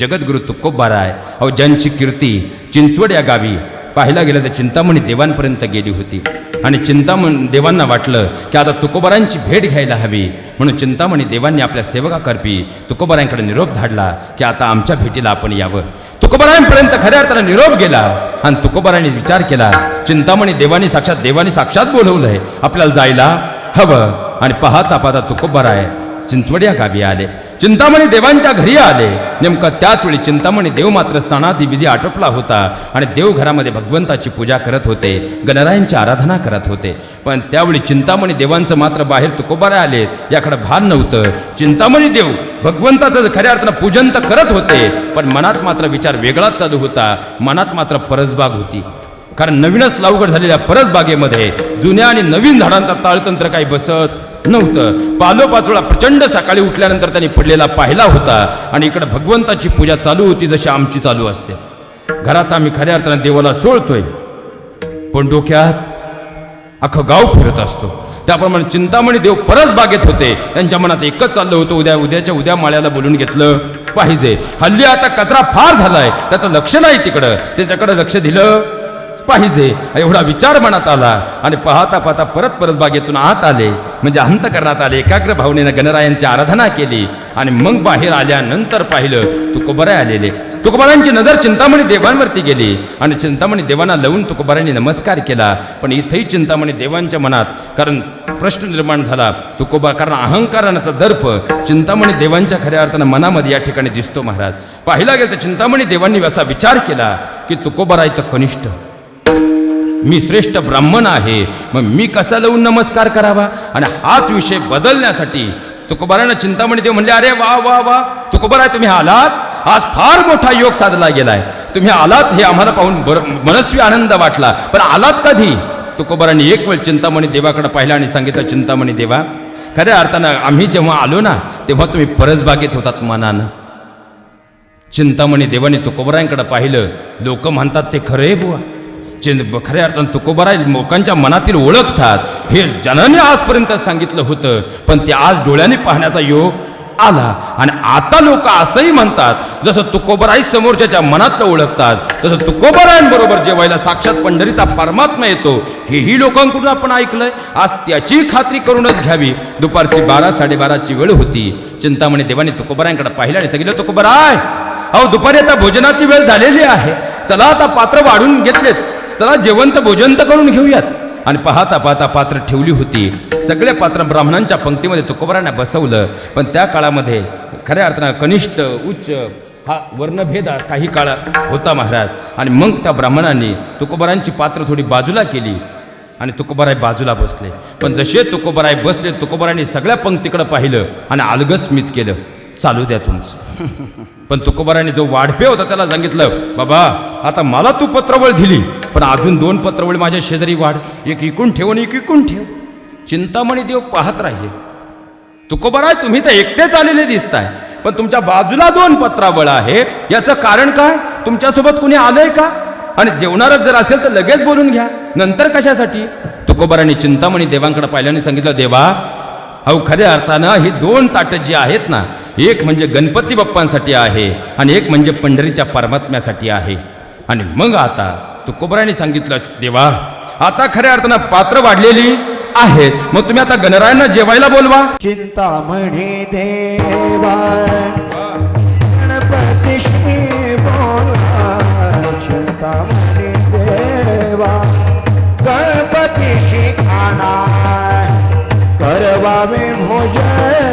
जगद्गुरु तुकोबाराय अहो ज्यांची कीर्ती चिंचवड या गावी पाहायला गेलं तर चिंतामणी देवांपर्यंत गेली होती. आणि चिंतामण देवांना वाटलं की आता तुकोबारांची भेट घ्यायला हवी. म्हणून चिंतामणी देवांनी आपल्या सेवकाकर्पी तुकोबारांकडे निरोप धाडला की आता आमच्या भेटीला आपण यावं. तुकोबारांपर्यंत खऱ्या अर्थानं निरोप गेला. आणि तुकोबारांनी विचार केला चिंतामणी देवानी साक्षात देवानी साक्षात बोलवलंय. आपल्याला जायला हवं. आणि पाहता पाहता तुकोबाराय चिंचवड या गावी आले. चिंतामणी देवांच्या घरी आले. नेमकं त्याच वेळी चिंतामणी देव मात्र स्नानादी विधी आटोपला होता आणि देवघरामध्ये भगवंताची पूजा करत होते गणरायांची आराधना करत होते. पण त्यावेळी चिंतामणी देवांचं मात्र बाहेर तुकोबारा आले. याकडे भान नव्हतं. चिंतामणी देव भगवंताचं खऱ्या अर्थानं पूजन तर करत होते पण मनात मात्र विचार वेगळाच चालू होता. मनात मात्र परसबाग होती. कारण नवीनच लावगड झालेल्या परसबागेमध्ये जुन्या आणि नवीन झाडांचा ताळतंत्र काही बसत नव्हतं. पालोपाचोळा प्रचंड सकाळी उठल्यानंतर त्यांनी पडलेला पाहिला होता आणि इकडं भगवंताची पूजा चालू होती जशी आमची चालू असते. घरात आम्ही खऱ्या अर्थानं देवाला चोळतोय. पण डोक्यात अख्खं गाव फिरत असतो. त्याप्रमाणे चिंतामणी देव परत बागेत होते. त्यांच्या मनात एकच चाललं होतं उद्या उद्याच्या उद्या माळ्याला बोलून घेतलं पाहिजे. हल्ली आता कचरा फार झालाय. त्याचं लक्ष नाही तिकडं. त्याच्याकडे लक्ष दिलं पाहिजे एवढा विचार मनात आला. आणि पाहता पाहता परत परत बागेतून आत आले. म्हणजे अंत करण्यात आले एकाग्र भावनेनं गणरायांची आराधना केली. आणि मग बाहेर आल्यानंतर पाहिलं तुकोबराय आलेले. तुकोबारांची नजर चिंतामणी देवांवरती गेली. आणि चिंतामणी देवांना लावून तुकोबारांनी नमस्कार केला. पण इथंही चिंतामणी देवांच्या मनात कारण प्रश्न निर्माण झाला तुकोबा कारण अहंकाराचा दर्प. चिंतामणी देवांच्या खऱ्या अर्थानं मनामध्ये या ठिकाणी दिसतो महाराज. पाहिला गेलं तर चिंतामणी देवांनी असा विचार केला की तुकोबाराय तर कनिष्ठ. मी श्रेष्ठ ब्राह्मण आहे. मग मी कसा लावून नमस्कार करावा? आणि हाच विषय बदलण्यासाठी तुकोबारानं चिंतामणी देव म्हणले अरे वा वा वा तुकोबाराय तुम्ही आलात? आज फार मोठा योग साधला गेलाय. तुम्ही आलात हे आम्हाला पाहून बर मनस्वी आनंद वाटला. पण आलात कधी? तुकोबारांनी एक वेळ चिंतामणी देवाकडे पाहिलं आणि सांगितलं चिंतामणी देवा खऱ्या अर्थानं आम्ही जेव्हा आलो ना तेव्हा तुम्ही परसबागेत होतात मनानं. चिंतामणी देवाने तुकोबरांकडे पाहिलं. लोक म्हणतात ते खरं आहे बुवा. जे खऱ्या अर्थानं तुकोबरा लोकांच्या मनातील ओळखतात हे जनाने आजपर्यंत सांगितलं होतं. पण ते आज डोळ्याने पाहण्याचा योग आला. आणि आता लोक असंही म्हणतात जसं तुकोबराई समोरच्याच्या मनातलं ओळखतात तसं तुकोबरायांबरोबर जेवायला साक्षात पंढरीचा परमात्मा येतो. हेही लोकांकडून आपण ऐकलंय. आज त्याची खात्री करूनच घ्यावी. दुपारची बारा साडेबाराची वेळ होती. चिंतामणी देवाने तुकोबरायांकडे पाहिलं आणि सांगितलं तुकोबराय अहो दुपारी आता भोजनाची वेळ झालेली आहे. चला आता पात्र वाढून घेतलेत. चला जेवंत भोजन तर करून घेऊयात. आणि पाहता पाहता पात्र ठेवली होती. सगळे पात्र ब्राह्मणांच्या पंक्तीमध्ये तुकोबरांना बसवलं. पण त्या काळामध्ये खऱ्या अर्थानं कनिष्ठ उच्च हा वर्णभेद हा काही काळ होता महाराज. आणि मग त्या ब्राह्मणांनी तुकोबरांची पात्र थोडी बाजूला केली. आणि तुकोबराय बाजूला बसले. पण जसे तुकोबराय बसले तुकोबरांनी सगळ्या पंक्तीकडं पाहिलं आणि अलगस्मित केलं. चालू द्या तुमचं. पण तुकोबाराने जो वाढपे होता त्याला सांगितलं बाबा आता मला तू पत्रवळ दिली पण अजून दोन पत्रवळ माझ्या शेजारी वाढ. एक इकून ठेव आणि एक इकून ठेव. चिंतामणी देव पाहत राहिले. तुकोबाराय तुम्ही तर एकटेच आलेले दिसताय पण तुमच्या बाजूला दोन पत्रावळ आहे. याचं कारण काय? तुमच्यासोबत कुणी आलंय का? आणि जेवणारच जर असेल तर लगेच बोलून घ्या. नंतर कशासाठी? तुकोबाराने चिंतामणी देवांकडे पाहिल्याने सांगितलं देवा अहो खऱ्या अर्थानं ही दोन ताटं जी आहेत ना एक म्हणजे गणपती बाप्पांसाठी आहे आणि एक म्हणजे पंढरीच्या परमात्म्यासाठी आहे. आणि मग आता तुकोबराने सांगितलं देवा आता खऱ्या अर्थानं पात्र वाढलेली आहेत. मग तुम्ही आता गणरायांना जेवायला बोलवा. चिंतामणी देवा गणपती भोजना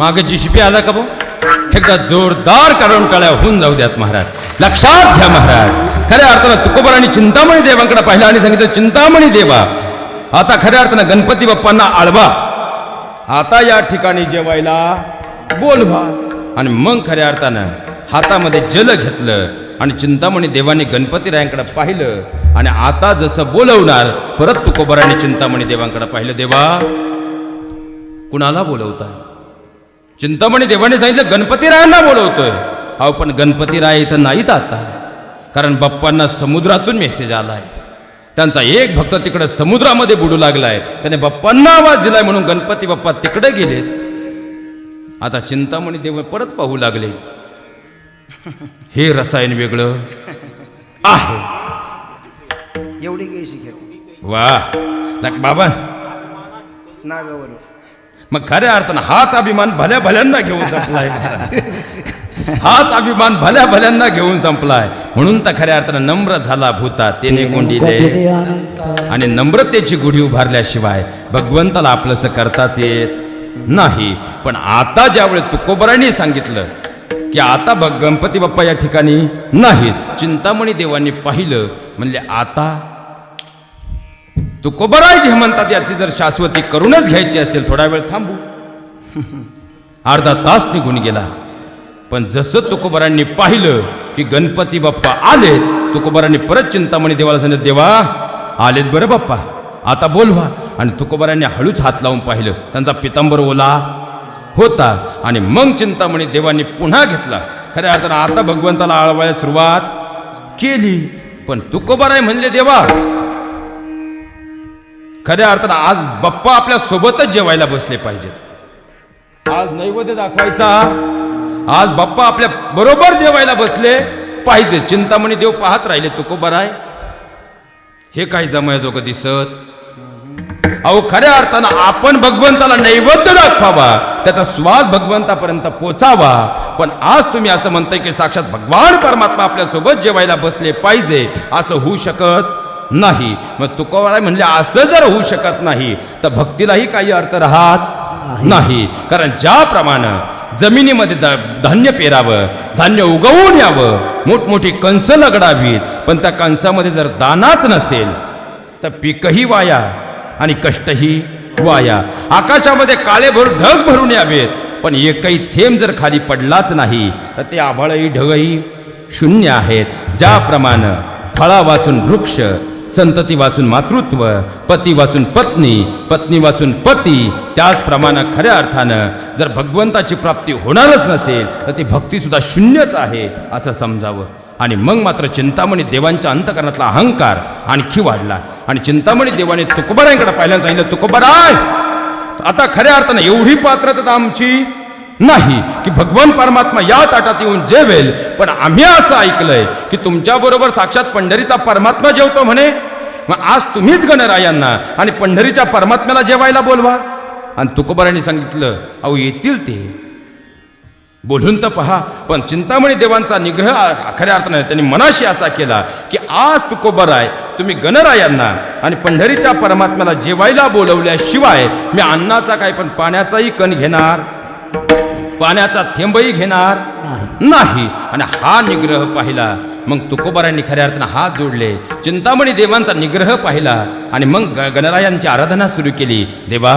मागे जिशिपी आला का भाऊ? एकदा जोरदार काढून टाळ्या होऊन जाऊ द्यात महाराज. लक्षात घ्या महाराज. खऱ्या अर्थानं तुकोबरांनी चिंतामणी देवांकडे पाहिलं आणि सांगितलं चिंतामणी देवा आता खऱ्या अर्थानं गणपती बाप्पांना आळवा. आता या ठिकाणी जेवायला बोलवा आणि मग खऱ्या अर्थानं हातामध्ये जल घेतलं आणि चिंतामणी देवाने गणपतीरायांकडे पाहिलं आणि आता जसं बोलवणार परत तुकोबराने चिंतामणी देवांकडे पाहिलं देवा कुणाला बोलवता चिंतामणी देवाने सांगितलं गणपतीरायांना बोलवतोय. अहो पण गणपतीराय इथं नाहीत आता. कारण बाप्पांना समुद्रातून मेसेज आलाय. त्यांचा एक भक्त तिकडे समुद्रामध्ये बुडू लागलाय. त्याने बाप्पांना आवाज दिलाय म्हणून गणपती बाप्पा तिकडे गेले. आता चिंतामणी देव परत पाहू लागले. हे रसायन वेगळं आहे. एवढी वा बाबा. नागावर मग खऱ्या अर्थानं हाच अभिमान भल्या भल्यांना घेऊन संपलाय. हाच अभिमान भल्या भल्यांना घेऊन संपलाय. म्हणून तर खऱ्या अर्थानं नम्र झाला भूता तेने कोंडिले आणि नम्रतेची गुढी उभारल्याशिवाय भगवंताला आपलंसं करताच येत नाही. पण आता ज्यावेळेस तुकोबरांनी सांगितलं की आता भग गणपती बाप्पा या ठिकाणी नाहीत चिंतामणी देवांनी पाहिलं म्हणले आता तुकोबराय जे म्हणतात याची जर शाश्वती करूनच घ्यायची असेल थोडा वेळ थांबू. अर्धा तास निघून गेला. पण जसं तुकोबरांनी पाहिलं की गणपती बाप्पा आलेत तुकोबरांनी परत चिंतामणी देवाला सांगितलं देवा आलेत बरं बाप्पा आता बोलवा. आणि तुकोबरांनी हळूच हात लावून पाहिलं त्यांचा पितांबर ओला होता आणि मग चिंतामणी देवांनी पुन्हा घेतला. खऱ्या अर्थानं आता भगवंताला आळवायला सुरुवात केली. पण तुकोबराय म्हणले देवा खऱ्या अर्थानं आज बाप्पा आपल्या सोबतच जेवायला बसले पाहिजेत आज नैवेद्य दाखवायचा. आज बाप्पा आपल्या बरोबर जेवायला बसले पाहिजे. चिंतामणी देव पाहत राहिले तुकोबराय हे काही जमयाजोगं दिसत. अहो खऱ्या अर्थानं आपण भगवंताला नैवेद्य दाखवावा त्याचा स्वाद भगवंतापर्यंत पोचावा. पण आज तुम्ही असं म्हणताय की साक्षात भगवान परमात्मा आपल्यासोबत जेवायला बसले पाहिजे असं होऊ शकत नाही. मग तुकोबाराय म्हणले असं जर होऊ शकत नाही तर भक्तीलाही काही अर्थ राहत नाही. कारण ज्याप्रमाणे जमिनीमध्ये धान्य पेरावं धान्य उगवून यावं मोठमोठी कंस लगडावीत पण त्या कंसामध्ये जर दानाच नसेल तर पीकही वाया आणि कष्टही वाया. आकाशामध्ये काळे भर ढग भरून यावेत पण एकही थेंब जर खाली पडलाच नाही तर ते आभाळही ढगही शून्य आहेत. ज्याप्रमाणे फळा वाचून वृक्ष संतती वाचून मातृत्व पती वाचून पत्नी पत्नी वाचून पती त्याचप्रमाणे खऱ्या अर्थानं जर भगवंताची प्राप्ती होणारच नसेल तर ती भक्तीसुद्धा शून्यच आहे असं समजावं. आणि मग मात्र चिंतामणी देवांच्या अंतकरणातला अहंकार आणखी वाढला. आणि चिंतामणी देवाने तुकोबरायांकडे पाहिल्यानं सांगितलं तुकोबराय आता खऱ्या अर्थानं एवढी पात्रता आमची नाही की भगवान परमात्मा या ताटात येऊन जेवेल पण आम्ही असं ऐकलंय की तुमच्याबरोबर साक्षात पंढरीचा परमात्मा जेवतो म्हणे. मग आज तुम्हीच गणरायांना आणि पंढरीच्या परमात्म्याला जेवायला बोलवा. आणि तुकोबरांनी सांगितलं अहो येतील ते. बोलून तर पहा पण चिंतामणी देवांचा निग्रह खऱ्या अर्थाने त्यांनी मनाशी असा केला की आज तुकोबराय तुम्ही गणरायांना आणि पंढरीच्या परमात्म्याला जेवायला बोलवल्याशिवाय मी अन्नाचा काय पण पाण्याचाही कण घेणार. पाण्याचा थेंबही घेणार नाही. आणि हा निग्रह पाहिला. मग तुकोबारांनी खऱ्या अर्थानं हात जोडले. चिंतामणी देवांचा निग्रह पाहिला. आणि मग गणरायांची आराधना सुरू केली. देवा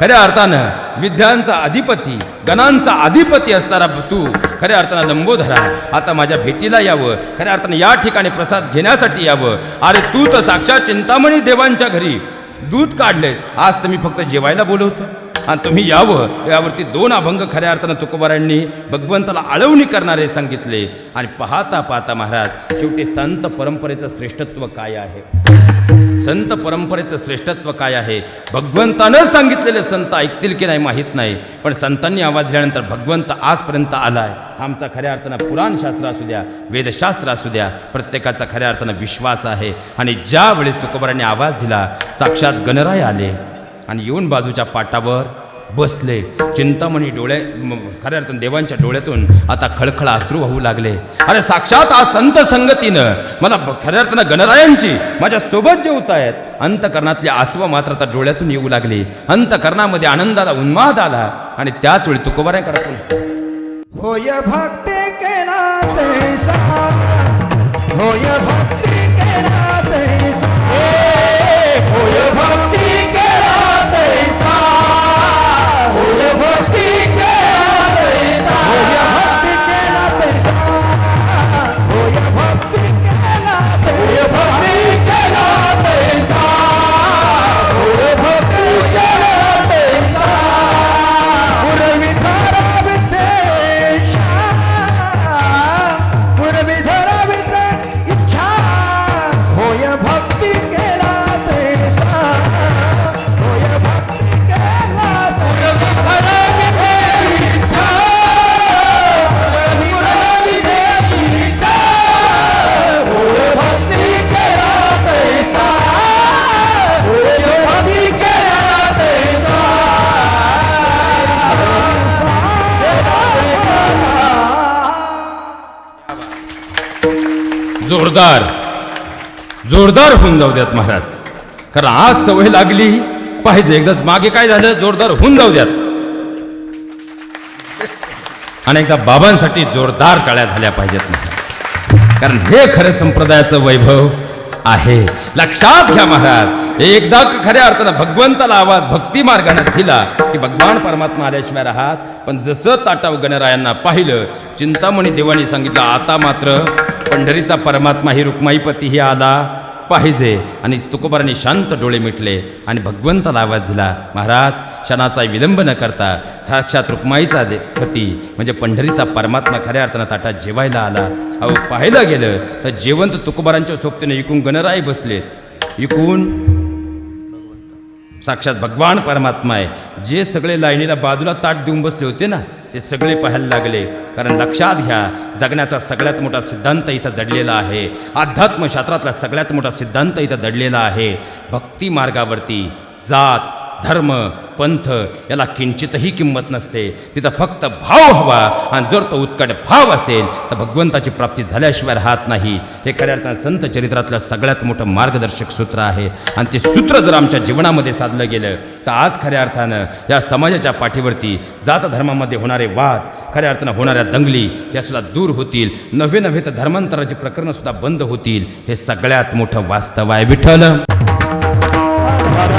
खऱ्या अर्थानं विद्यांचा अधिपती गणांचा अधिपती असणारा तू खऱ्या अर्थानं लंबोधरा आता माझ्या भेटीला यावं. खऱ्या अर्थानं या ठिकाणी प्रसाद घेण्यासाठी यावं. अरे तू तर साक्षात चिंतामणी देवांच्या घरी दूध काढलेस आज तर मी फक्त जेवायला बोलवतो. आणि तुम्ही यावं. यावरती दोन अभंग खऱ्या अर्थानं तुकोबारांनी भगवंताला आळवणी करणारे सांगितले. आणि पाहता पाहता महाराज शेवटी संत परंपरेचं श्रेष्ठत्व काय आहे? संत परंपरेचं श्रेष्ठत्व काय आहे? भगवंतानं सांगितलेले संत ऐकतील की नाही माहीत नाही. पण संतांनी आवाज दिल्यानंतर भगवंत आजपर्यंत आलाय. आमचा खऱ्या अर्थानं पुराणशास्त्र असू द्या वेदशास्त्र असू द्या प्रत्येकाचा खऱ्या अर्थानं विश्वास आहे. आणि ज्यावेळेस तुकोबारांनी आवाज दिला साक्षात गणराय आले. आणि येऊन बाजूच्या पाटावर बसले. चिंतामणी डोळे खऱ्या अर्थानं देवांच्या डोळ्यातून आता खळखळ अश्रू वाहू लागले. अरे साक्षात आज संत संगतीनं मला खऱ्या अर्थानं गणरायांची माझ्या सोबत जेवतायत अंतकरणातली आसवं मात्र आता डोळ्यातून येऊ लागली. अंतकरणामध्ये आनंदाला उन्माद आला आणि त्याच वेळी तुकोबाऱ्यांकडे होय भक्ती केला तैसा होय भक्ती जोरदार. जोरदार होऊन जाऊ द्यात महाराज. कारण आज सवय लागली पाहिजे एकदा मागे काय झालं जोरदार होऊन जाऊ द्यात. आणि एकदा बाबांसाठी जोरदार टाळ्या झाल्या पाहिजेत महाराज. कारण हे खरं संप्रदायाचं वैभव आहे. लक्षात घ्या महाराज. एकदा खऱ्या अर्थानं भगवंताला आवाज भक्ती मार्गाने दिला की भगवान परमात्मा आल्याशिवाय राहात. पण जसं ताटाव गणरायांना पाहिलं चिंतामणी देवानी सांगितलं आता मात्र पंढरीचा परमात्मा ही रुक्माईपती ही आला. पाहिजे. आणि तुकोबारांनी शांत डोळे मिटले आणि भगवंताला आवाज दिला महाराज क्षणाचा विलंब न करता साक्षात रुक्माईचा दे पती म्हणजे पंढरीचा परमात्मा खऱ्या अर्थानं ताटात जेवायला आला. अहो पाहायला गेलं तर जेवंत तुकोबारांच्या सोबतीने इकून गणराई बसलेत. इकून साक्षात भगवान परमात्मा आहे. जे सगळे लाईनीला बाजूला ताट देऊन बसले होते ना ते सगळे पाहायला लागले. कारण लक्षात घ्या जगण्याचा सगळ्यात मोठा सिद्धांत इथं जडलेला आहे. अध्यात्मशास्त्रातला सगळ्यात मोठा सिद्धांत इथं दडलेला आहे. भक्ती मार्गावरती जात धर्म पंथ याला किंचितही किंमत नसते. तिथं फक्त भाव हवा आणि जर तो उत्कट भाव असेल तर भगवंताची प्राप्ती झाल्याशिवाय राहत नाही. हे खऱ्या अर्थानं संत चरित्रातलं सगळ्यात मोठं मार्गदर्शक सूत्र आहे. आणि ते सूत्र जर आमच्या जीवनामध्ये साधलं गेलं तर आज खऱ्या अर्थानं या समाजाच्या पाठीवरती जात धर्मामध्ये होणारे वाद खऱ्या अर्थानं होणाऱ्या दंगली यासुद्धा दूर होतील. नव्हे नव्हे तर धर्मांतराची प्रकरणं सुद्धा बंद होतील. हे सगळ्यात मोठं वास्तव आहे विठ्ठल.